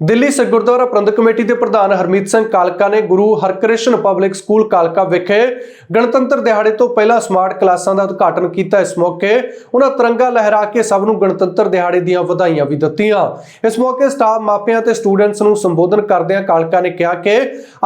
ਦਿੱਲੀ ਸਿੱਖ ਗੁਰਦੁਆਰਾ ਪ੍ਰਬੰਧਕ committee ਦੇ ਪ੍ਰਧਾਨ ਹਰਮੀਤ ਸਿੰਘ ਕਾਲਕਾ ਨੇ ਗੁਰੂ ਹਰਕ੍ਰਿਸ਼ਨ ਪਬਲਿਕ ਸਕੂਲ ਕਾਲਕਾ ਵਿਖੇ ਗਣਤੰਤਰ ਦਿਹਾੜੇ ਤੋਂ ਪਹਿਲਾਂ ਸਮਾਰਟ ਕਲਾਸਾਂ ਦਾ ਉਦਘਾਟਨ ਕੀਤਾ। ਇਸ ਮੌਕੇ ਉਹਨਾਂ ਤਿਰੰਗਾ ਲਹਿਰਾ ਕੇ ਸਭ ਨੂੰ ਗਣਤੰਤਰ ਦਿਹਾੜੇ ਦੀਆਂ ਵਧਾਈਆਂ ਵੀ ਦਿੱਤੀਆਂ। ਇਸ ਮੌਕੇ ਸਟਾਫ ਮਾਪਿਆਂ ਤੇ ਸਟੂਡੈਂਟਸ ਨੂੰ ਸੰਬੋਧਨ ਕਰਦਿਆਂ ਕਾਲਕਾ ਨੇ ਕਿਹਾ ਕਿ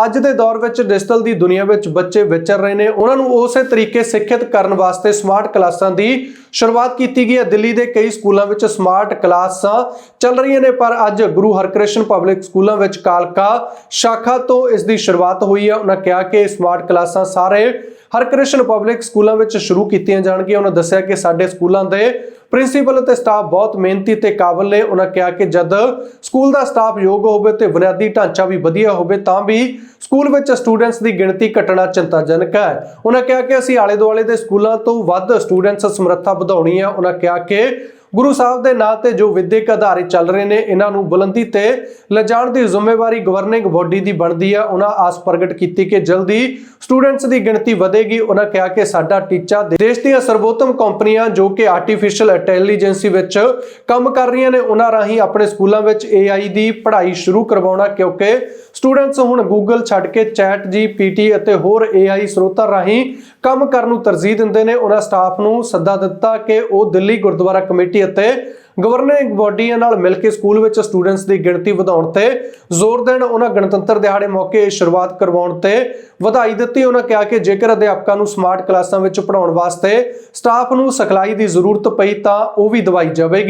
ਅੱਜ ਦੇ ਦੌਰ ਵਿੱਚ ਡਿਜੀਟਲ ਦੀ ਦੁਨੀਆ ਵਿੱਚ ਬੱਚੇ ਵਿਚਰ ਰਹੇ ਨੇ। ਉਹਨਾਂ ਨੂੰ ਉਸੇ ਤਰੀਕੇ ਸਿੱਖਿਅਤ ਕਰਨ ਵਾਸਤੇ ਸਮਾਰਟ ਕਲਾਸਾਂ ਦੀ ਸ਼ੁਰੂਆਤ ਕੀਤੀ ਗਈ ਹੈ ਦਿੱਲੀ ਦੇ ਕਈ ਸਕੂਲਾਂ ਵਿੱਚ ਸਮਾਰਟ ਕਲਾਸਾਂ ਚੱਲ ਰਹੀਆਂ ਨੇ, ਪਰ ਅੱਜ ਗੁਰੂ ਹਰਕ੍ਰਿਸ਼ਨ ਪਬਲਿਕ ਸਕੂਲਾਂ ਵਿੱਚ ਕਾਲਕਾ ਸ਼ਾਖਾ ਤੋਂ ਇਸ ਦੀ ਸ਼ੁਰੂਆਤ ਹੋਈ ਹੈ। ਉਹਨਾਂ ਕਿਹਾ ਕਿ ਸਮਾਰਟ ਕਲਾਸਾਂ ਸਾਰੇ ਹਰਕ੍ਰਿਸ਼ਨ ਪਬਲਿਕ ਸਕੂਲਾਂ ਵਿੱਚ ਸ਼ੁਰੂ ਕੀਤੀਆਂ ਜਾਣਗੀਆਂ। ਉਹਨਾਂ ਦੱਸਿਆ ਕਿ ਸਾਡੇ ਸਕੂਲਾਂ ਦੇ ਪ੍ਰਿੰਸੀਪਲ ਅਤੇ ਸਟਾਫ ਬਹੁਤ ਮਿਹਨਤੀ ਤੇ ਕਾਬਲ ਨੇ। ਉਹਨਾਂ ਕਿਹਾ ਕਿ ਜਦ ਸਕੂਲ ਦਾ ਸਟਾਫ ਯੋਗ ਹੋਵੇ ਤੇ ਬੁਨਿਆਦੀ ਢਾਂਚਾ ਵੀ ਵਧੀਆ ਹੋਵੇ, ਤਾਂ ਵੀ ਸਕੂਲ ਵਿੱਚ ਸਟੂਡੈਂਟਸ ਦੀ ਗਿਣਤੀ ਘਟਣਾ ਚਿੰਤਾਜਨਕ ਹੈ। ਉਹਨਾਂ ਕਿਹਾ ਕਿ ਅਸੀਂ ਆਲੇ ਦੁਆਲੇ ਦੇ ਸਕੂਲਾਂ ਤੋਂ ਵੱਧ ਸਟੂਡੈਂਟਸ ਸਮਰੱਥਾ ਵਧਾਉਣੀ ਹੈ ਉਹਨਾਂ ਕਿਹਾ ਕਿ ਗੁਰੂ ਸਾਹਿਬ ਦੇ ਨਾਂ ਤੇ ਜੋ ਵਿਦਿਅਕ ਅਧਾਰੇ ਚੱਲ ਰਹੇ ਨੇ, ਇਹਨਾਂ ਨੂੰ ਬੁਲੰਦੀ ਤੇ ਲਿਜਾਣ ਦੀ ਜ਼ਿੰਮੇਵਾਰੀ ਗਵਰਨਿੰਗ ਬੋਡੀ ਦੀ ਬਣਦੀ ਹੈ ਉਹਨਾਂ ਆਸ ਪ੍ਰਗਟ ਕੀਤੀ ਕਿ ਜਲਦੀ ਸਟੂਡੈਂਟਸ ਦੀ ਗਿਣਤੀ ਵਧੇਗੀ। ਉਹਨਾਂ ਕਿਹਾ ਕਿ ਸਾਡਾ ਟੀਚਾ ਦੇਸ਼ ਦੀਆਂ ਸਰਵੋਤਮ ਕੰਪਨੀਆਂ ਜੋ ਕਿ ਆਰਟੀਫੀਸ਼ੀਅਲ ਇੰਟੈਲੀਜੈਂਸੀ ਵਿੱਚ ਕੰਮ ਕਰ ਰਹੀਆਂ ਨੇ ਉਹਨਾਂ ਰਾਹੀਂ ਆਪਣੇ ਸਕੂਲਾਂ ਵਿੱਚ AI ਦੀ ਪੜ੍ਹਾਈ ਸ਼ੁਰੂ ਕਰਵਾਉਣਾ, ਕਿਉਂਕਿ ਸਟੂਡੈਂਟਸ ਹੁਣ Google ਛੱਡ ਕੇ ਚੈਟ GPT ਅਤੇ ਹੋਰ AI ਸਰੋਤਾਂ ਰਾਹੀਂ ਕੰਮ ਕਰਨ ਨੂੰ ਤਰਜੀਹ ਦਿੰਦੇ ਨੇ। ਉਹਨਾਂ ਸਟਾਫ ਨੂੰ ਸੱਦਾ ਦਿੱਤਾ ਕਿ ਉਹ ਦਿੱਲੀ ਗੁਰਦੁਆਰਾ ਕਮੇਟੀ ਅਤੇ ਗਵਰਨਿੰਗ ਬੋਡੀਆਂ ਨਾਲ ਮਿਲ ਕੇ ਸਕੂਲ ਵਿੱਚ ਸਟੂਡੈਂਟਸ ਦੀ ਗਿਣਤੀ ਵਧਾਉਣ ਤੇ ਜ਼ੋਰ ਦੇਣ, ਉਹਨਾਂ ਗਣਤੰਤਰ ਦਿਹਾੜੇ ਮੌਕੇ ਸ਼ੁਰੂਆਤ ਕਰਵਾਉਣ ਤੇ ਵਧਾਈ ਦਿੱਤੀ। ਉਹਨਾਂ ਕਿਹਾ ਕਿ ਜੇਕਰ ਅਧਿਆਪਕਾਂ ਨੂੰ ਸਮਾਰਟ ਕਲਾਸਾਂ ਵਿੱਚ ਪੜ੍ਹਾਉਣ ਵਾਸਤੇ ਸਟਾਫ ਨੂੰ ਸਿਖਲਾਈ ਦੀ ਜ਼ਰੂਰਤ ਪਈ ਤਾਂ ਉਹ ਵੀ ਦਵਾਈ ਜਾਵੇਗੀ।